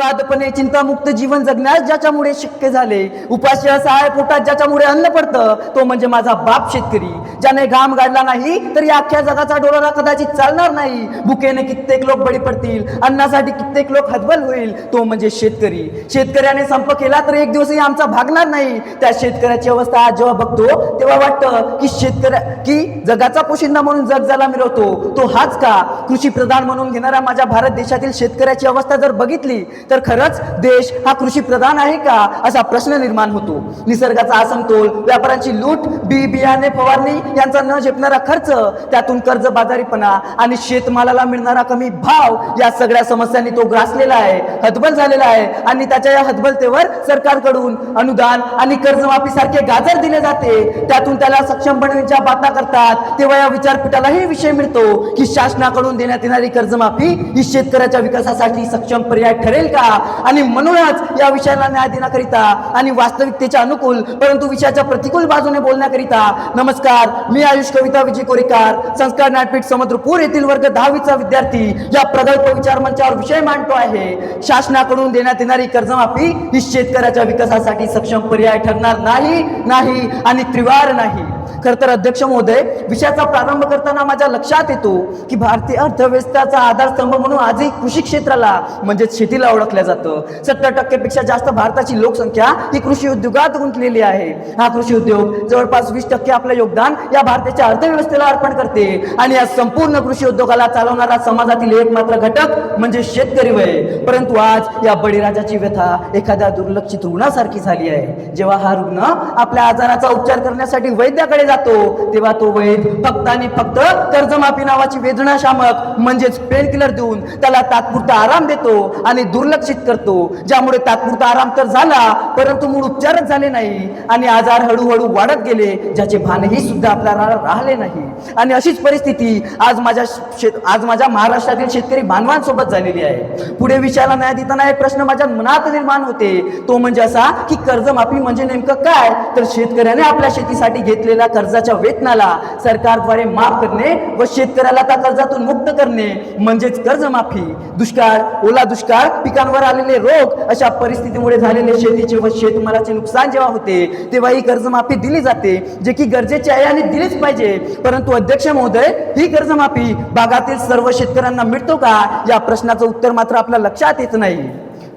निर्वादपणे चिंतामुक्त जीवन जगण्यास ज्याच्यामुळे शक्य झाले उपाशी असहाय पोटात ज्याच्यामुळे अन्न पडतं तो म्हणजे माझा बाप शेतकरी. ज्याने घाम गाडला नाही तर या अख्ख्या जगाचा डोलारा कदाचित चालणार नाही. भुकेने कित्येक लोक बळी पडतील अन्नासाठी कित्येक लोक हतबल होईल तो म्हणजे शेतकरी. शेतकऱ्याने संप केला तर एक दिवसही आमचा भागणार नाही. त्या शेतकऱ्याची अवस्था आज जेव्हा बघतो तेव्हा वाटतं की शेतकऱ्या की जगाचा पोशिंदा म्हणून जग ज्याला मिळवतो तो हाच का? कृषी प्रधान म्हणून घेणाऱ्या माझ्या भारत देशातील शेतकऱ्याची अवस्था जर बघितली तर खरंच देश हा कृषी प्रधान आहे का असा प्रश्न निर्माण होतो. निसर्गाचा असमतोल व्यापाऱ्यांची लूट बी बियाणे फवारणी यांचा न झेपणारा खर्च त्यातून कर्जबाजारीपणा आणि शेतमालाला मिळणारा कमी भाव या सगळ्या समस्यांनी तो ग्रासलेला आहे हतबल झालेला आहे आणि त्याच्या या हतबलतेवर सरकारकडून अनुदान आणि कर्जमाफी सारखे गाजर दिले जाते. त्यातून त्याला सक्षम बनविण्याच्या बातम्या करतात. तेव्हा या विचारपीठालाही विषय मिळतो की शासनाकडून देण्यात येणारी कर्जमाफी ही शेतकऱ्याच्या विकासासाठी सक्षम पर्याय ठरेल का? आणि म्हणूनच या विषयाला न्याय देण्याकरिता आणि वास्तविकतेच्या अनुकूल परंतु विषयाच्या प्रतिकूल बाजूने बोलण्याकरिता नमस्कार. मी आयुष कविता विजय कोरेकार संस्कार ज्ञानपीठ समुद्रपूर येथील वर्ग दहावीचा विद्यार्थी. या प्रगल्प विचार मंचावर विषय मांडतो आहे. शासनाकडून देण्यात येणारी कर्जमाफी ही शेतकऱ्याच्या विकासासाठी सक्षम पर्याय ठरणार नाही नाही आणि त्रिवार नाही. खर तर अध्यक्ष महोदय विषयाचा प्रारंभ करताना माझ्या लक्षात येतो की भारतीय अर्थव्यवस्थेचा आधारस्तंभ म्हणून आजही कृषी क्षेत्राला म्हणजे शेतीला ओळखलं जातं. सत्तर टक्केपेक्षा जास्त भारताची लोकसंख्या ही कृषी उद्योगात गुंतलेली आहे. हा कृषी उद्योग जवळपास वीस टक्के आपलं योगदान या भारताच्या अर्थव्यवस्थेला अर्पण करते आणि या संपूर्ण कृषी उद्योगाला चालवणारा समाजातील एक मात्र घटक म्हणजे शेतकरी वय. परंतु आज या बळीराजाची व्यथा एखाद्या दुर्लक्षित रुग्णासारखी झाली आहे. जेव्हा हा रुग्ण आपल्या आजाराचा उपचार करण्यासाठी वैद्याकडे जातो तेव्हा तो वैद फक्त आणि फक्त कर्जमाफी नावाची वेदनाशामक म्हणजेच पेन किलर देऊन त्याला तात्पुरता आराम देतो आणि दुर्लक्षित करतो. ज्यामुळे तात्पुरता आराम तर झाला परंतु मूळ उपचारच झाले नाही आणि आजार हळूहळू वाढत गेले ज्याचे भानही सुद्धा आपल्याला राहिले नाही. आणि अशीच परिस्थिती आज माझ्या शेत आज माझ्या महाराष्ट्रातील शेतकरी बांधवांसोबत झालेली आहे. पुढे विचारला न्याय देताना एक प्रश्न माझ्या मनात निर्माण होते. तो म्हणजे असा की कर्जमाफी म्हणजे नेमकं काय? तर शेतकऱ्याने आपल्या शेतीसाठी घेतलेला कर्जाच्या वेतनाला सरकारद्वारे माफ करणे व शेतकऱ्याला त्या कर्जातून मुक्त करणे म्हणजेच कर्जमाफी. दुष्काळ ओला दुष्काळ पिकांवर आलेले रोग अशा परिस्थितीमुळे झालेले शेतीचे व शेतमालाचे नुकसान जेव्हा होते तेव्हा ही कर्जमाफी दिली जाते जे की गरजेचे आहे आणि दिलीच पाहिजे. परंतु अध्यक्ष महोदय ही कर्जमाफी भागातील सर्व शेतकऱ्यांना मिळतो का? या प्रश्नाचं उत्तर मात्र आपल्या लक्षात येत नाही.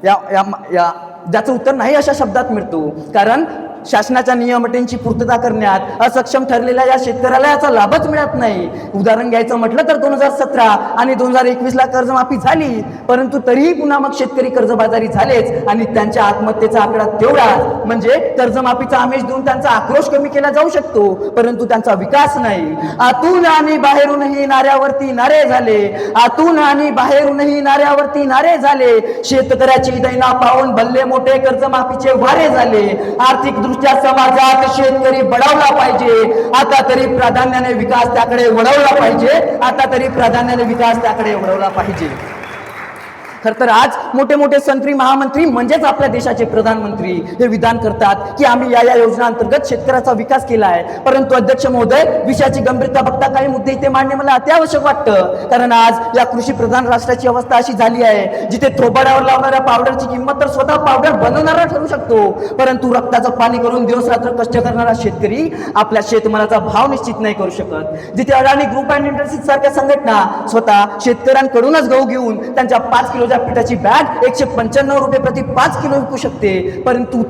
या या या ज्याचं उत्तर नाही अशा शब्दात मिळतो. कारण शासनाच्या नियमटींची पूर्तता करण्यात असक्षम ठरलेल्या या शेतकऱ्याला याचा लाभच मिळत नाही. उदाहरण घ्यायचं म्हटलं तर दोन हजार सतरा आणि दोन हजार एकवीस ला कर्जमाफी झाली परंतु तरीही पुन्हा मग शेतकरी कर्जबाजारी झालेच आणि त्यांच्या आत्महत्येचा आकडा तेवढा. म्हणजे कर्जमाफीचा आमिष देऊन त्यांचा आक्रोश कमी केला जाऊ शकतो परंतु त्यांचा विकास नाही. आतून आणि बाहेरूनही नाऱ्यावरती नारे झाले. आतून आणि बाहेरूनही नाऱ्यावरती नारे झाले. शेतकऱ्याची दैना पाहून भल्ले मोठे कर्जमाफीचे वारे झाले. आर्थिक तुमच्या समाजात शेतकरी बळावला पाहिजे. आता तरी प्राधान्याने विकास त्याकडे वळवला पाहिजे. आता तरी प्राधान्याने विकास त्याकडे वळवला पाहिजे. खर तर आज मोठे मोठे संत्री महामंत्री म्हणजेच आपल्या देशाचे प्रधानमंत्री हे विधान करतात की आम्ही या या योजना अंतर्गत शेतकऱ्याचा विकास केला आहे. परंतु अध्यक्ष महोदय विषयाची गंभीरता बघता काही मुद्दे इथे मांडणे मला अत्यावश्यक वाटतं. कारण आज या कृषी प्रधान राष्ट्राची अवस्था अशी झाली आहे जिथे थोबाड्यावर लावणाऱ्या पावडरची किंमत तर स्वतः पावडर बनवणारा ठरू शकतो. परंतु रक्ताचं पाणी करून दिवस रात्र कष्ट करणारा शेतकरी आपल्या शेतमालाचा भाव निश्चित नाही करू शकत. जिथे अडाणी ग्रुप अँड इंडस्ट्रीज सारख्या संघटना स्वतः शेतकऱ्यांकडूनच गहू घेऊन त्यांच्या पाच किलो पिठाची बॅग एकशे पंच्याण्णव रुपये प्रति पाच किलो विकू शकते. परंतु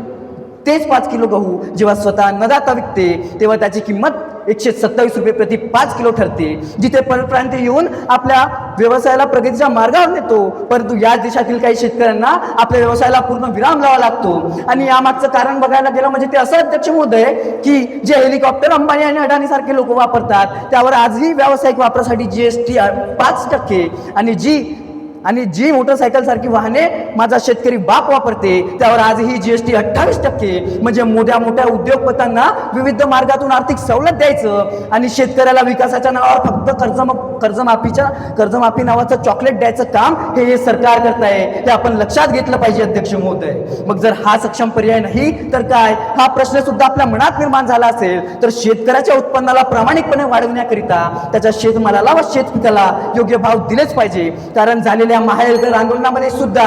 तेच पाच किलो गहू जेव्हा स्वतः अन्नदाता विकते तेव्हा त्याची किंमत एकशे सत्तावीस रुपये प्रति पाच किलो ठरते. जिथे परप्रांत येऊन आपल्या व्यवसायाला प्रगतीच्या मार्गावर नेतो परंतु या देशातील काही शेतकऱ्यांना आपल्या व्यवसायाला पूर्ण विराम लावा लागतो. आणि यामागचं कारण बघायला गेलं म्हणजे ते असं अध्यक्ष महोदय की जे हेलिकॉप्टर अंबानी आणि अडाणी सारखे लोक वापरतात त्यावर आजही व्यावसायिक वापरासाठी जीएसटी पाच टक्के. आणि जी आणि जी मोटरसायकल सारखी वाहने माझा शेतकरी बाप वापरते त्यावर आजही जीएसटी अठ्ठावीस टक्के म्हणजे मोठ्या मोठ्या उद्योगपतांना विविध मार्गातून आर्थिक सवलत द्यायचं आणि शेतकऱ्याला विकासाच्या नावावर फक्त कर्ज कर्जमाफीच्या कर्जमाफी नावाचं चॉकलेट द्यायचं काम हे हे सरकार करत आहे. हे आपण लक्षात घेतलं पाहिजे अध्यक्ष महोदय. मग जर हा सक्षम पर्याय नाही तर काय? हा प्रश्न सुद्धा आपल्या मनात निर्माण झाला असेल तर शेतकऱ्याच्या उत्पन्नाला प्रामाणिकपणे वाढवण्याकरिता त्याच्या शेतमालाला व शेतपिकाला योग्य भाव दिलेच पाहिजे. कारण झालेल्या महायुद्ध आंदोलनामध्ये सुद्धा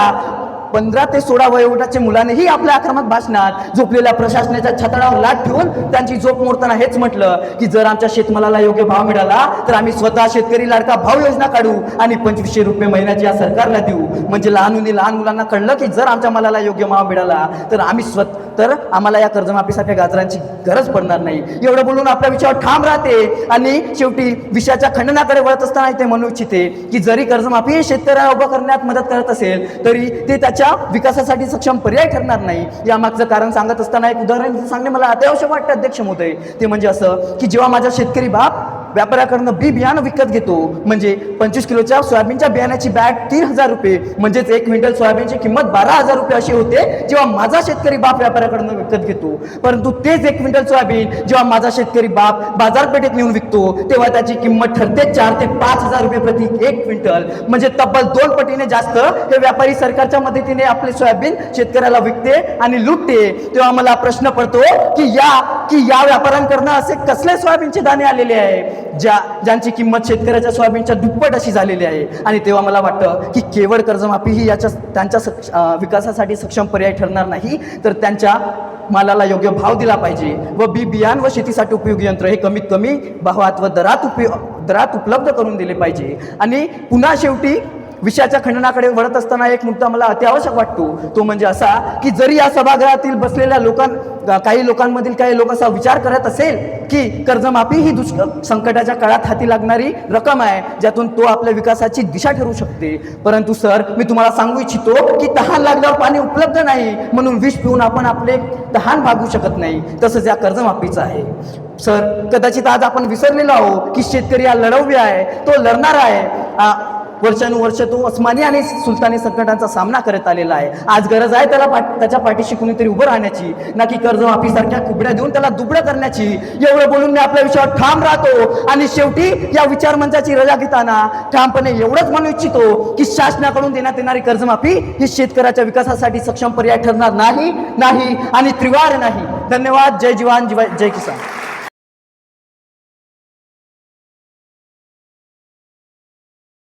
पंधरा ते सोळा वयोगटाच्या मुलांनीही आपल्या आक्रमक भाषणात झोपलेल्या प्रशासनाच्या छतडावर लाट ठेवून त्यांची झोप मोडताना हेच म्हटलं की जर आमच्या शेतमालाला योग्य भाव मिळाला तर आम्ही स्वतः शेतकरी लाडका भाव योजना काढू आणि पंचवीसशे रुपये महिन्याची या सरकारला देऊ. म्हणजे लहान लहान मुलांना कळलं की जर आमच्या मालाला योग्य भाव मिळाला तर आम्ही स्वत तर आम्हाला या कर्जमाफीसारख्या गाजरांची गरज पडणार नाही. एवढं बोलून आपल्या विषयावर ठाम राहते आणि शेवटी विषयाच्या खंडनाकडे वळत असताना ते म्हणू इच्छिते की जरी कर्जमाफी शेतकऱ्याला उभं करण्यात मदत करत असेल तरी ते त्याच्या विकासासाठी सक्षम पर्याय ठरणार नाही. यामागचं कारण सांगत असताना एक उदाहरण सांगणे मला अत्यावश्यक वाटतं अध्यक्ष महोदय. ते म्हणजे असं की जेव्हा माझा शेतकरी बाप व्यापाऱ्याकडनं बी बियाणं विकत घेतो. म्हणजे पंचवीस किलोच्या सोयाबीनच्या बियाण्याची बॅग तीन हजार रुपये. म्हणजेच एक क्विंटल सोयाबीनची किंमत बारा हजार रुपये अशी होते जेव्हा माझा शेतकरी बाप व्यापाऱ्याकडनं विकत घेतो. परंतु तेच एक क्विंटल सोयाबीन जेव्हा माझा शेतकरी बाप बाजारपेठेत नेऊन विकतो तेव्हा त्याची किंमत ठरते चार ते पाच हजार रुपये प्रति एक क्विंटल. म्हणजे तब्बल दोन पटीने जास्त हे व्यापारी सरकारच्या मदतीने आपले सोयाबीन शेतकऱ्याला विकते आणि लुटते. तेव्हा मला प्रश्न पडतो की या की या व्यापाऱ्यांकडनं असे कसले सोयाबीनचे दाणे आलेले आहे? ज्या ज्यांची किंमत शेतकऱ्याच्या सोयाबीनच्या दुप्पट अशी झालेली आहे. आणि तेव्हा मला वाटतं की केवळ कर्जमाफी ही याच्या त्यांच्या सक्ष विकासासाठी सक्षम पर्याय ठरणार नाही तर त्यांच्या मालाला योग्य भाव दिला पाहिजे व बी बियाण व शेतीसाठी उपयोगी यंत्र हे कमीत कमी भावात व दरात उपयोग दरात उपलब्ध करून दिले पाहिजे. आणि पुन्हा शेवटी विषयाच्या खंडनाकडे वळत असताना एक मुद्दा मला अत्यावश्यक वाटतो. तो म्हणजे असा की जरी या सभागृहातील बसलेल्या लोकां काही लोकांमधील काही लोक असा विचार करत असेल की कर्जमाफी ही दुष् संकटाच्या काळात हाती लागणारी रक्कम आहे ज्यातून तो आपल्या विकासाची दिशा ठरू शकते. परंतु सर मी तुम्हाला सांगू इच्छितो की तहान लागल्यावर पाणी उपलब्ध नाही म्हणून विष पिऊन आपण आपले तहान भागू शकत नाही. तसंच या कर्जमाफीचं आहे. सर कदाचित आज आपण विसरलेलो आहो की शेतकरी हा लढववी आहे तो लढणार आहे. वर्षानुवर्ष तो उस्मानी आणि सुलतानी संकटांचा सामना करत आलेला आहे. आज गरज आहे त्याला पाठ त्याच्या पाठीशी कुणीतरी उभं राहण्याची ना की कर्जमाफीसारख्या कुबड्या देऊन त्याला दुबडं करण्याची. एवढं बोलून मी आपल्या विषयावर ठाम राहतो. आणि शेवटी या विचार मंचाची रजा घेताना ठामपणे एवढंच म्हणू इच्छितो की शासनाकडून देण्यात येणारी कर्जमाफी ही शेतकऱ्याच्या विकासासाठी सक्षम पर्याय ठरणार नाही नाही आणि त्रिवार नाही. धन्यवाद. जय जीवान. जय जय किसान.